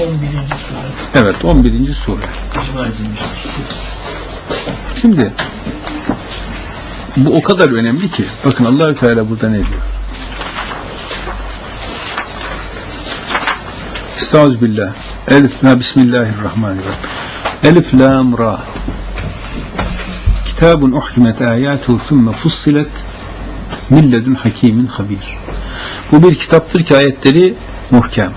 11. sure Evet 11. sure. icma edilmiştir. Şimdi bu o kadar önemli ki bakın Allahü Teala burada ne diyor? Estağfirullah. Elif la bismillahirrahmanirrahim. Elif lam ra. Kitabun uhkimet ayatuhu thumme fussilet min ledun hakimin habir. Bu bir kitaptır ki ayetleri muhkem.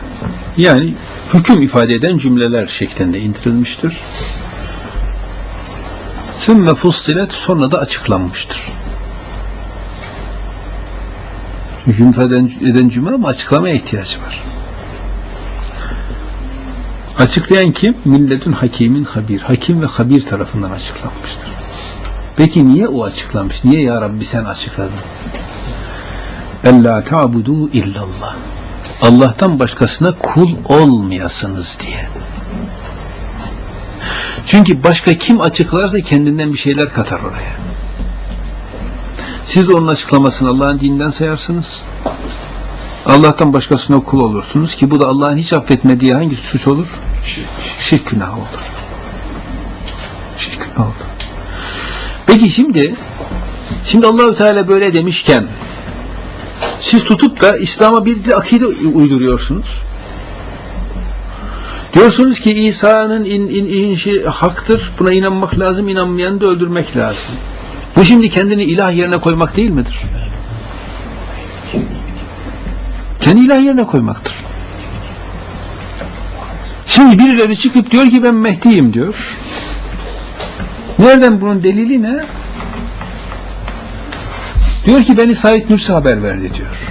Yani hüküm ifade eden cümleler şeklinde indirilmiştir. Sümme fussilet sonra da açıklanmıştır. Hüküm eden, eden cümle ama açıklamaya ihtiyaç var. Açıklayan kim? Milletün hakimin habir. Hakim ve habir tarafından açıklanmıştır. Peki niye o açıklamış? Niye ya Rabbi sen açıkladın? Ella ta'budu illallah. Allah'tan başkasına kul olmayasınız diye. Çünkü başka kim açıklarsa kendinden bir şeyler katar oraya. Siz onun açıklamasını Allah'ın dininden sayarsınız. Allah'tan başkasına kul olursunuz ki bu da Allah'ın hiç affetmediği hangi suç olur? Şirk günahı olur. Şirk günahı olur. Peki şimdi şimdi Allahü Teala böyle demişken siz tutup da İslam'a bir akide uyduruyorsunuz. Diyorsunuz ki İsa'nın in, in, inişi haktır. Buna inanmak lazım. inanmayanı da öldürmek lazım. Bu şimdi kendini ilah yerine koymak değil midir? Kendi ilah yerine koymaktır. Şimdi birileri çıkıp diyor ki ben Mehdi'yim diyor. Nereden bunun delili ne? Diyor ki beni Said Nursi haber verdi diyor.